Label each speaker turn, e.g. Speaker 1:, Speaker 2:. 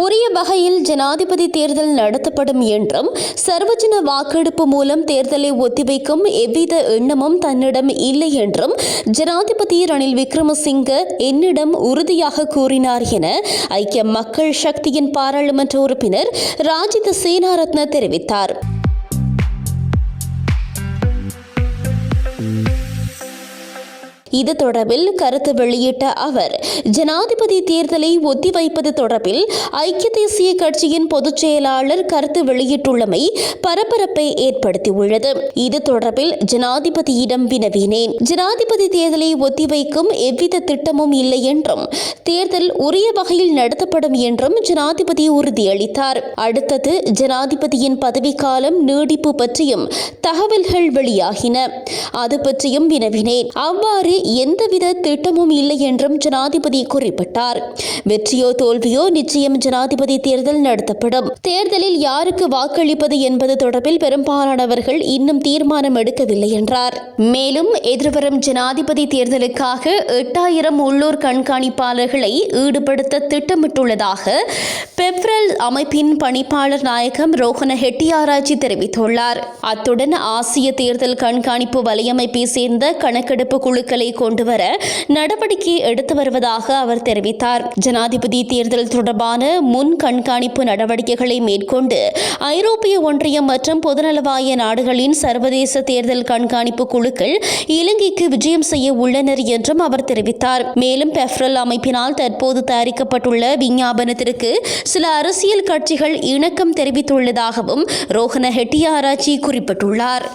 Speaker 1: உரிய வகையில் ஜனாதிபதி தேர்தல் நடத்தப்படும் என்றும் சர்வஜன வாக்கெடுப்பு மூலம் தேர்தலை ஒத்திவைக்கும் எவ்வித எண்ணமும் தன்னிடம் இல்லை என்றும் ஜனாதிபதி ரணில் விக்ரமசிங்க என்னிடம் உறுதியாக கூறினார் என ஐக்கிய மக்கள் சக்தியின் பாராளுமன்ற உறுப்பினர் ராஜித சேனாரத்ன தெரிவித்தார். இது தொடர்பில் கருத்து வெளியிட்ட அவர் ஜனாதிபதி தேர்தலை ஒத்திவைப்பது தொடர்பில் ஐக்கிய தேசிய கட்சியின் பொதுச் செயலாளர் கருத்து வெளியிட்டுள்ளமை பரபரப்பை ஏற்படுத்தியுள்ளது. இது தொடர்பில் ஜனாதிபதியிடம் வினவினேன். ஜனாதிபதி தேர்தலை ஒத்திவைக்கும் எவ்வித திட்டமும் இல்லை என்றும் தேர்தல் உரிய வகையில் நடத்தப்படும் என்றும் ஜனாதிபதி உறுதியளித்தார். அடுத்தது ஜனாதிபதியின் பதவிக்காலம் நீடிப்பு பற்றியும் தகவல்கள் வெளியாகின. அது பற்றியும் வினவினேன். அவ்வாறு எந்தவித திட்டமும் இல்லை என்றும் ஜனாதிபதி குறிப்பிட்டார். வெற்றியோ தோல்வியோ நிச்சயம் ஜனாதிபதி தேர்தல் நடத்தப்படும். தேர்தலில் யாருக்கு வாக்களிப்பது என்பது தொடர்பில் பெரும்பாலானவர்கள் இன்னும் தீர்மானம் எடுக்கவில்லை என்றார். மேலும் எதிர்வரும் ஜனாதிபதி தேர்தலுக்காக எட்டாயிரம் உள்ளூர் கண்காணிப்பாளர்களை ஈடுபடுத்த திட்டமிட்டுள்ளதாக பெப்ரல் அமைப்பின் பணிப்பாளர் நாயகம் ரோஹன ஹெட்டியாராய்ச்சி தெரிவித்துள்ளார். அத்துடன் ஆசிய தேர்தல் கண்காணிப்பு வலையமைப்பை சேர்ந்த கணக்கெடுப்பு குழுக்களை கொண்டுவர நடவடிக்கை எடுத்து வருவதாக அவர் தெரிவித்தார். ஜனாதிபதி தேர்தல் தொடர்பான முன் கண்காணிப்பு நடவடிக்கைகளை மேற்கொண்டு ஐரோப்பிய ஒன்றியம் மற்றும் பொதுநலவாய நாடுகளின் சர்வதேச தேர்தல் கண்காணிப்பு குழுக்கள் இலங்கைக்கு விஜயம் செய்ய உள்ளனர் என்றும் அவர் தெரிவித்தார். மேலும் பெஃப்ரல் அமைப்பினால் தற்போது தயாரிக்கப்பட்டுள்ள விஞ்ஞாபனத்திற்கு சில அரசியல் கட்சிகள் இணக்கம் தெரிவித்துள்ளதாகவும் ரோஹன ஹெட்டியாராச்சி குறிப்பிட்டுள்ளார்.